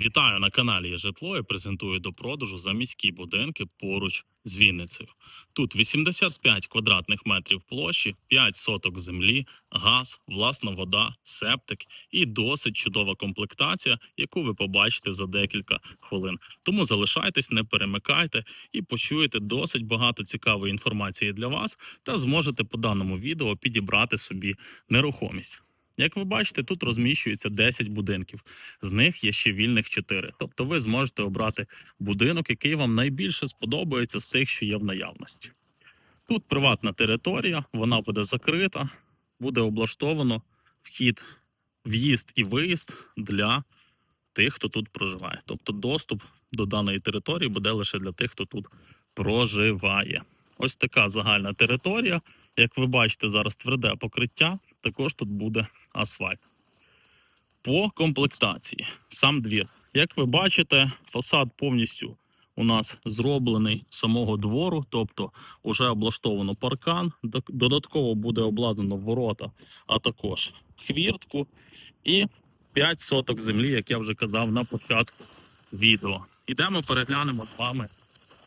Вітаю на каналі «Є житло і презентую до продажу заміські будинки поруч з Вінницею. Тут 85 квадратних метрів площі, 5 соток землі, газ, власна вода, септик і досить чудова комплектація, яку ви побачите за декілька хвилин. Тому залишайтесь, не перемикайте і почуєте досить багато цікавої інформації для вас та зможете по даному відео підібрати собі нерухомість. Як ви бачите, тут розміщується 10 будинків з них є ще вільних 4. Тобто ви зможете обрати будинок, який вам найбільше сподобається з тих, що є в наявності. Тут приватна територія, вона буде закрита, буде облаштовано вхід, в'їзд і виїзд для тих, хто тут проживає. Тобто доступ до даної території буде лише для тих, хто тут проживає. Ось така загальна територія. Як ви бачите, зараз тверде покриття, також тут буде асфальт. По комплектації сам двір. Як ви бачите, фасад повністю у нас зроблений з самого двору, тобто вже облаштовано паркан, додатково буде обладнано ворота, а також хвіртку і 5 соток землі, як я вже казав на початку відео. Ідемо переглянемо з вами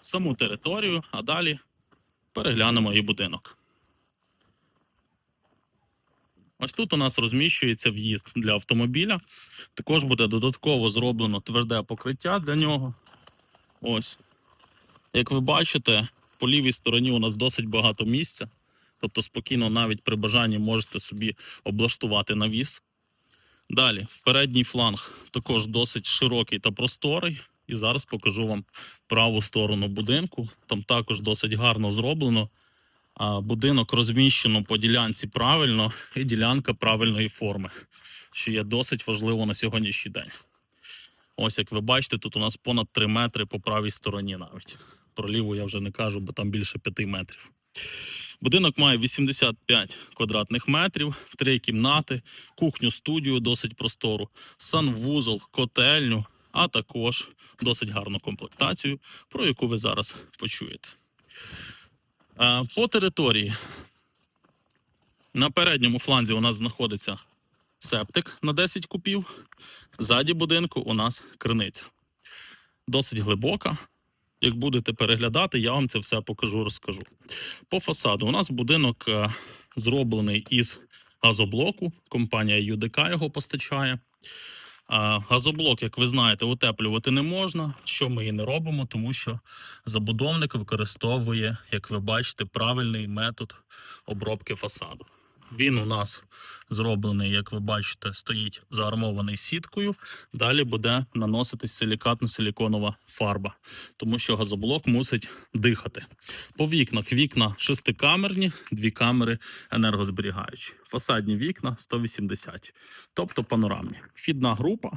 саму територію, а далі переглянемо і будинок. Ось тут у нас розміщується в'їзд для автомобіля. Також буде додатково зроблено тверде покриття для нього. Ось. Як ви бачите, по лівій стороні у нас досить багато місця. Тобто спокійно навіть при бажанні можете собі облаштувати навіс. Далі, передній фланг також досить широкий та просторий. І зараз покажу вам праву сторону будинку. Там також досить гарно зроблено. Будинок розміщено по ділянці правильно і ділянка правильної форми, що є досить важливо на сьогоднішній день. Ось як ви бачите, тут у нас понад 3 метри по правій стороні навіть. Про ліву я вже не кажу, бо там більше 5 метрів. Будинок має 85 квадратних метрів, три кімнати, кухню, студію досить простору, санвузол, котельню, а також досить гарну комплектацію, про яку ви зараз почуєте. Е, По території на передньому фланзі у нас знаходиться септик на 10 купів. Ззаді будинку у нас криниця. Досить глибока. Як будете переглядати, я вам це все покажу, розкажу. По фасаду у нас будинок е, зроблений із газоблоку. Компанія ЮДК його постачає. А, Газоблок, як ви знаєте, утеплювати не можна, що ми і не робимо, тому що забудовник використовує, як ви бачите, правильний метод обробки фасаду. Він у нас зроблений, як ви бачите, стоїть заармований сіткою. Далі буде наноситись силікатно-силіконова фарба, тому що газоблок мусить дихати. По вікнах вікна шестикамерні, дві камери енергозберігаючі. Фасадні вікна 180, тобто панорамні. Вхідна група,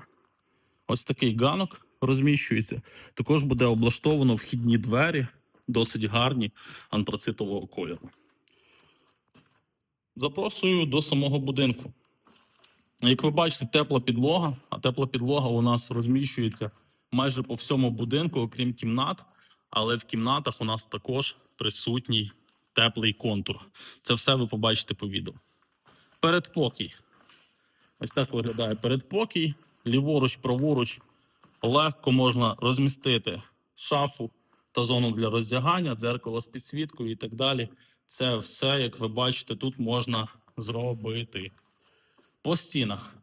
ось такий ганок розміщується. Також буде облаштовано вхідні двері, досить гарні антрацитового кольору. Запрошую до самого будинку. Як ви бачите, тепла підлога, а тепла підлога у нас розміщується майже по всьому будинку, окрім кімнат. Але в кімнатах у нас також присутній теплий контур. Це все ви побачите по відео. Передпокій. Ось так виглядає передпокій. Ліворуч, праворуч легко можна розмістити шафу та зону для роздягання, дзеркало з підсвіткою і так далі. Це все, як ви бачите, тут можна зробити. По стінах.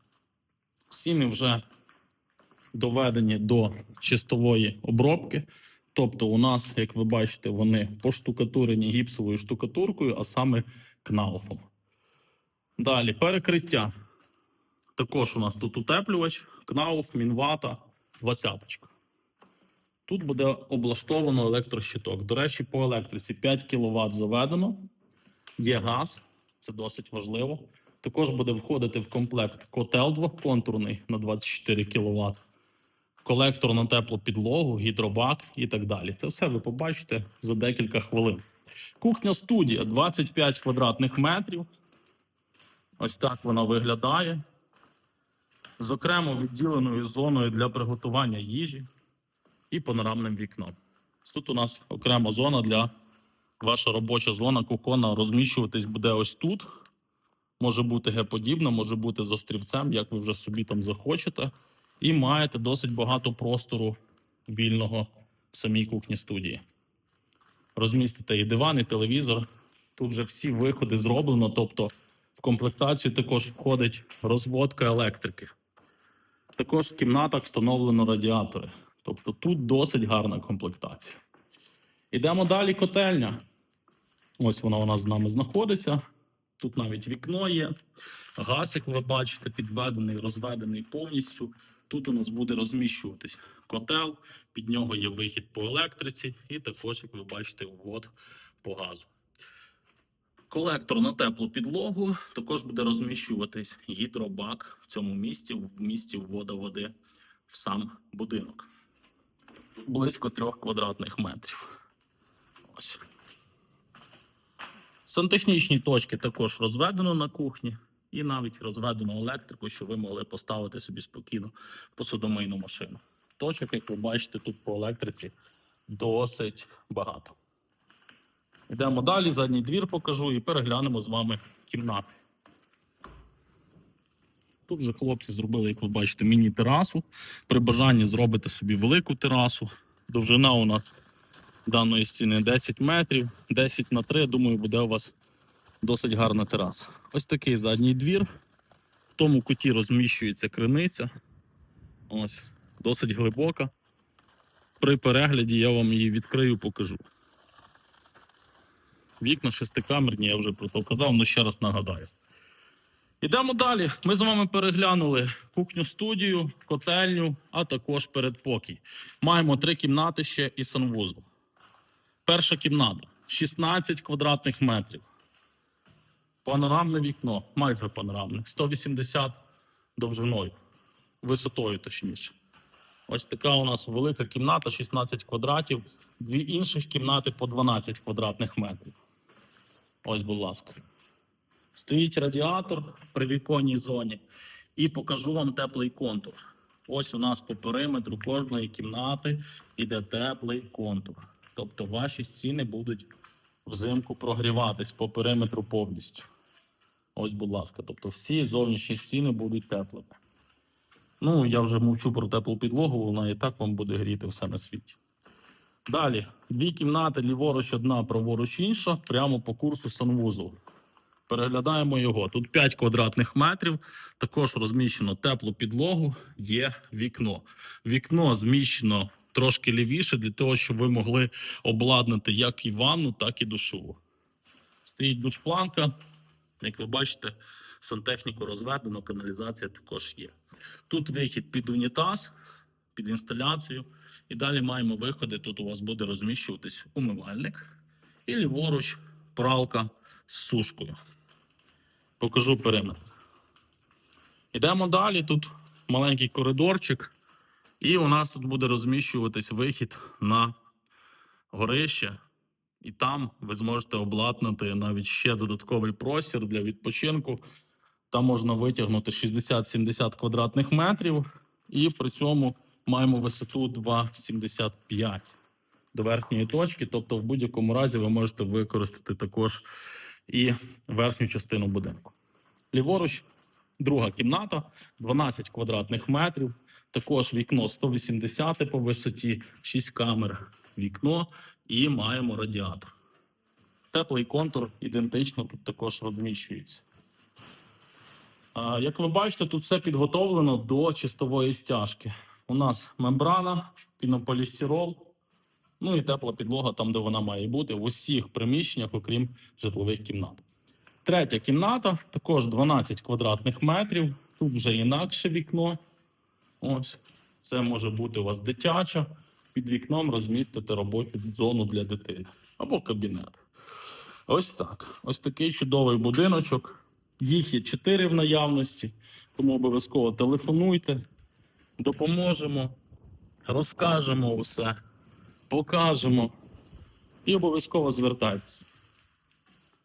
Стіни вже доведені до чистової обробки. Тобто, у нас, як ви бачите, вони поштукатурені гіпсовою штукатуркою, а саме кнауфом. Далі перекриття. Також у нас тут утеплювач, кнауф, мінвата, двадцяточка. Тут буде облаштовано електрощиток. До речі, по електриці 5 кВт заведено. Є газ, це досить важливо. Також буде входити в комплект котел двохконтурний на 24 кВт, колектор на теплу підлогу, гідробак і так далі. Це все ви побачите за декілька хвилин. Кухня студія 25 квадратних метрів. Ось так вона виглядає. З окремо відділеною зоною для приготування їжі і панорамним вікном. Тут у нас окрема зона для ваша робоча зона кокона розміщуватись буде ось тут. Може бути Г-подібна, може бути з острівцем, як ви вже собі там захочете. і маєте досить багато простору вільного в самій кухні студії. Розмістите і диван, і телевізор. Тут вже всі виходи зроблено, тобто в комплектацію також входить розводка електрики. Також в кімнатах встановлено радіатори. Тобто тут досить гарна комплектація. Ідемо далі. Котельня. Ось вона у нас з нами знаходиться. Тут навіть вікно є. Газ, як ви бачите, підведений, розведений повністю. Тут у нас буде розміщуватись котел, під нього є вихід по електриці, і також, як ви бачите, ввод по газу. Колектор на теплу підлогу також буде розміщуватись гідробак в цьому місці, в місці вводу води в сам будинок. Близько трьох квадратних метрів. Ось. Сантехнічні точки також розведено на кухні, і навіть розведено електрику, щоб ви могли поставити собі спокійно посудомийну машину. Точок, як ви бачите, тут по електриці досить багато. Йдемо далі, задній двір покажу і переглянемо з вами кімнати. Тут вже хлопці зробили, як ви бачите, міні-терасу. При бажанні зробите собі велику терасу. Довжина у нас даної стіни 10 метрів, 10 на 3, думаю, буде у вас досить гарна тераса. Ось такий задній двір. В тому куті розміщується криниця. Ось, досить глибока. При перегляді я вам її відкрию, покажу. Вікна шестикамерні, я вже про це казав, але ще раз нагадаю. Ідемо далі. Ми з вами переглянули кухню студію, котельню, а також передпокій. Маємо три кімнати ще і санвузол. Перша кімната 16 квадратних метрів. Панорамне вікно, майже панорамне, 180 довжиною, висотою точніше. Ось така у нас велика кімната, 16 квадратів, дві інших кімнати по 12 квадратних метрів. Ось, будь ласка. Стоїть радіатор при віконній зоні. І покажу вам теплий контур. Ось у нас по периметру кожної кімнати йде теплий контур. Тобто ваші стіни будуть взимку прогріватись по периметру повністю. Ось, будь ласка, тобто всі зовнішні стіни будуть теплими. Ну, я вже мовчу про теплу підлогу, вона і так вам буде гріти все на світі. Далі, дві кімнати, ліворуч одна, праворуч інша, прямо по курсу санвузол. Переглядаємо його. Тут 5 квадратних метрів. Також розміщено теплу підлогу, є вікно. Вікно зміщено трошки лівіше для того, щоб ви могли обладнати як і ванну, так і душову. Стоїть душпланка. Як ви бачите, сантехніку розведено, каналізація також є. Тут вихід під унітаз, під інсталяцію. І далі маємо виходи. Тут у вас буде розміщуватись умивальник і ліворуч пралка з сушкою. Покажу периметр. Йдемо далі. Тут маленький коридорчик, і у нас тут буде розміщуватись вихід на горище. І там ви зможете обладнати навіть ще додатковий простір для відпочинку. Там можна витягнути 60-70 квадратних метрів, і при цьому маємо висоту 2,75 до верхньої точки. Тобто, в будь-якому разі ви можете використати також і верхню частину будинку. Ліворуч, друга кімната, 12 квадратних метрів. Також вікно 180 по висоті, 6 камер вікно і маємо радіатор. Теплий контур ідентично тут також розміщується. Як ви бачите, тут все підготовлено до чистової стяжки. У нас мембрана, пінополістирол, ну і тепла підлога там, де вона має бути, в усіх приміщеннях, окрім житлових кімнат. Третя кімната, також 12 квадратних метрів. Тут вже інакше вікно. Ось, це може бути у вас дитяча. Під вікном розмістити робочу зону для дитини або кабінет. Ось так. Ось такий чудовий будиночок. Їх є чотири в наявності, тому обов'язково телефонуйте, допоможемо, розкажемо усе, покажемо і обов'язково звертайтеся.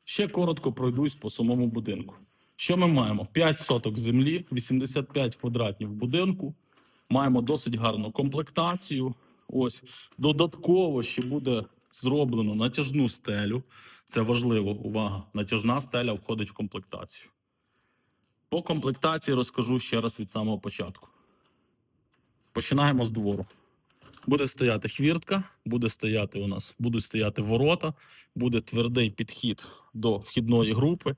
Ще коротко пройдусь по самому будинку. Що ми маємо? 5 соток землі, 85 квадратів будинку. Маємо досить гарну комплектацію. Ось додатково ще буде зроблено натяжну стелю. Це важливо, увага. Натяжна стеля входить в комплектацію. По комплектації розкажу ще раз від самого початку. Починаємо з двору. Буде стояти хвіртка, буде стояти у нас, будуть стояти ворота, буде твердий підхід до вхідної групи,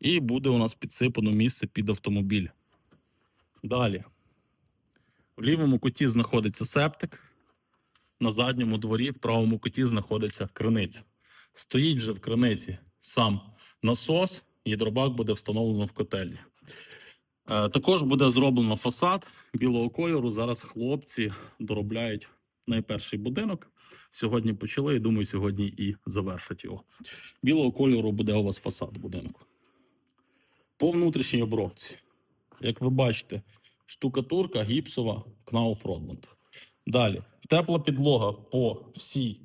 і буде у нас підсипано місце під автомобіль. Далі. В лівому куті знаходиться септик. На задньому дворі, в правому куті знаходиться криниця. Стоїть вже в криниці сам насос, гідробак буде встановлено в котельні. Е, Також буде зроблено фасад білого кольору. Зараз хлопці доробляють найперший будинок. Сьогодні почали і думаю, сьогодні і завершать його. Білого кольору буде у вас фасад будинку. По внутрішній обробці, як ви бачите, штукатурка гіпсова Knauf Rodmund. Далі тепла підлога по, всій,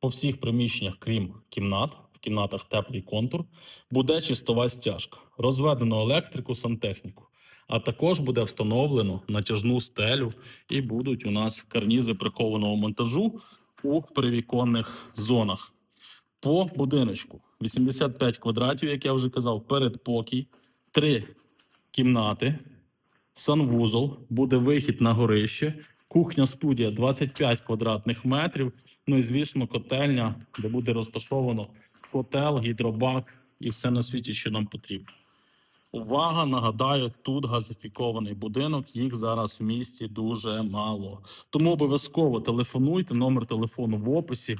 по всіх приміщеннях, крім кімнат. В кімнатах теплий контур. Буде чистова стяжка. Розведено електрику, сантехніку. А також буде встановлено натяжну стелю і будуть у нас карнізи прихованого монтажу у привіконних зонах. По будиночку 85 квадратів, як я вже казав, передпокій, три кімнати, санвузол, буде вихід на горище, кухня студія 25 квадратних метрів. Ну і звісно, котельня, де буде розташовано котел, гідробак і все на світі, що нам потрібно. Увага! Нагадаю, тут газифікований будинок. Їх зараз в місті дуже мало. Тому обов'язково телефонуйте. Номер телефону в описі.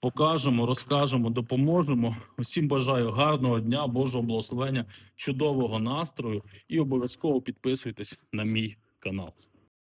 Покажемо, розкажемо, допоможемо. Усім бажаю гарного дня, Божого благословення, чудового настрою і обов'язково підписуйтесь на мій канал.